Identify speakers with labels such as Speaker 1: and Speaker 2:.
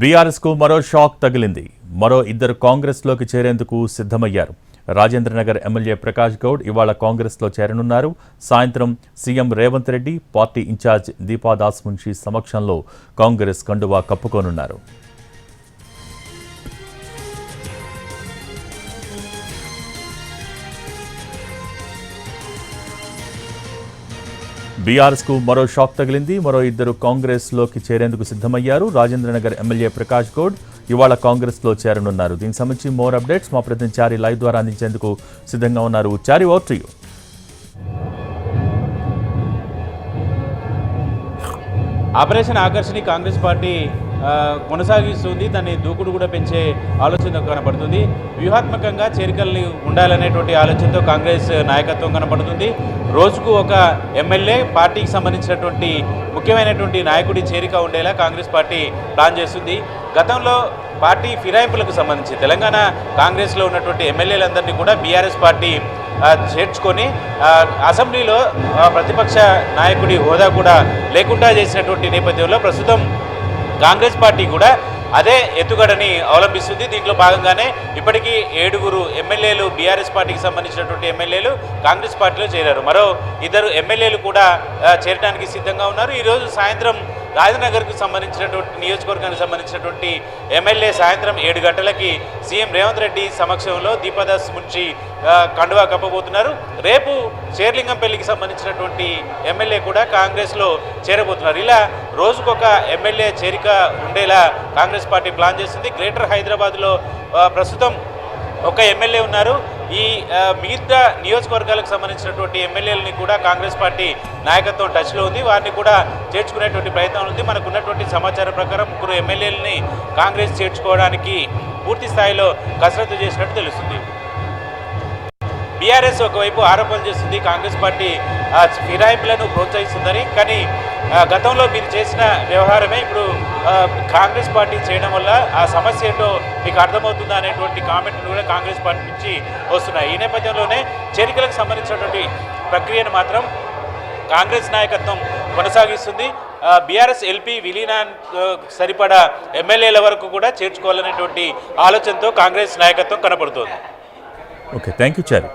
Speaker 1: బీఆర్ఎస్కు మరో షాక్ తగిలింది. మరో ఇద్దరు కాంగ్రెస్లోకి చేరేందుకు సిద్ధమయ్యారు. రాజేంద్రనగర్ ఎమ్మెల్యే ప్రకాష్ గౌడ్ ఇవాళ కాంగ్రెస్లో చేరనున్నారు. సాయంత్రం CM Revanth Reddy party incharge Deepadas Munshi సమక్షంలో కాంగ్రెస్ కండువా కప్పుకోనున్నారు. బీఆర్ఎస్కు మరో షాక్ తగిలింది. మరో ఇద్దరు కాంగ్రెస్లోకి చేరేందుకు సిద్ధమయ్యారు. రాజేంద్రనగర్ ఎమ్మెల్యే ప్రకాష్ గౌడ్ ఇవాళ కాంగ్రెస్లో చేరనున్నారు. దీనికి సంబంధించి మోర్ అప్డేట్స్ మా ప్రతినిధి చారి లైవ్ ద్వారా అందించేందుకు సిద్ధంగా ఉన్నారు. చారి ఓవర్ టు
Speaker 2: ఆపరేషన్ ఆకర్షణి కాంగ్రెస్ పార్టీ కొనసాగిస్తుంది. దాన్ని దూకుడు కూడా పెంచే ఆలోచన కనపడుతుంది వ్యూహాత్మకంగా చేరికల్ని ఉండాలనేటువంటి ఆలోచనతో కాంగ్రెస్ నాయకత్వం కనపడుతుంది రోజుకు ఒక ఎమ్మెల్యే పార్టీకి సంబంధించినటువంటి ముఖ్యమైనటువంటి నాయకుడి చేరిక ఉండేలా కాంగ్రెస్ పార్టీ ప్లాన్ చేస్తుంది. గతంలో పార్టీ ఫిరాయింపులకు సంబంధించి తెలంగాణ కాంగ్రెస్లో ఉన్నటువంటి ఎమ్మెల్యేలందరినీ కూడా బీఆర్ఎస్ పార్టీ చేర్చుకొని అసెంబ్లీలో ప్రతిపక్ష నాయకుడి హోదా కూడా లేకుండా చేసినటువంటి నేపథ్యంలో ప్రస్తుతం కాంగ్రెస్ పార్టీ కూడా అదే ఎత్తుగడని అవలంబిస్తుంది. దీంట్లో భాగంగానే ఇప్పటికీ ఏడుగురు ఎమ్మెల్యేలు బీఆర్ఎస్ పార్టీకి సంబంధించినటువంటి ఎమ్మెల్యేలు కాంగ్రెస్ పార్టీలో చేరారు. మరో ఇద్దరు ఎమ్మెల్యేలు కూడా చేరడానికి సిద్ధంగా ఉన్నారు. ఈరోజు సాయంత్రం రాజనగర్కు సంబంధించినటువంటి నియోజకవర్గానికి సంబంధించినటువంటి ఎమ్మెల్యే సాయంత్రం ఏడు గంటలకి సీఎం రేవంత్ రెడ్డి సమక్షంలో దీపదాస్ మున్షి కండువా కప్పబోతున్నారు. రేపు షేర్లింగంపల్లికి సంబంధించినటువంటి ఎమ్మెల్యే కూడా కాంగ్రెస్లో చేరబోతున్నారు. ఇలా రోజుకొక ఎమ్మెల్యే చేరిక ఉండేలా కాంగ్రెస్ పార్టీ ప్లాన్ చేస్తుంది. గ్రేటర్ హైదరాబాద్లో ప్రస్తుతం ఒక ఎమ్మెల్యే ఉన్నారు. ఈ మిగతా నియోజకవర్గాలకు సంబంధించినటువంటి ఎమ్మెల్యేలని కూడా కాంగ్రెస్ పార్టీ నాయకత్వం టచ్లో ఉంది. వారిని కూడా చేర్చుకునేటువంటి ప్రయత్నం ఉంది. మనకు ఉన్నటువంటి సమాచారం ప్రకారం ముగ్గురు ఎమ్మెల్యేలని కాంగ్రెస్ చేర్చుకోవడానికి పూర్తి స్థాయిలో కసరత్తు చేసినట్టు తెలుస్తుంది. టీఆర్ఎస్ ఒకవైపు ఆరోపణలు చేస్తుంది కాంగ్రెస్ పార్టీ ఆ, ఫిరాయింపులను ప్రోత్సహిస్తుందని. కానీ గతంలో మీరు చేసిన వ్యవహారమే ఇప్పుడు కాంగ్రెస్ పార్టీ చేయడం వల్ల ఆ సమస్య ఏంటో మీకు అర్థమవుతుందా అనేటువంటి కామెంట్లు కూడా కాంగ్రెస్ పార్టీ నుంచి వస్తున్నాయి. ఈ నేపథ్యంలోనే చేరికలకు సంబంధించినటువంటి ప్రక్రియను మాత్రం కాంగ్రెస్ నాయకత్వం కొనసాగిస్తుంది. బీఆర్ఎస్ ఎల్పీ విలీనా సరిపడా ఎమ్మెల్యేల వరకు కూడా చేర్చుకోవాలనేటువంటి ఆలోచనతో కాంగ్రెస్ నాయకత్వం కనపడుతోంది
Speaker 1: ఓకే థ్యాంక్ యూ చారి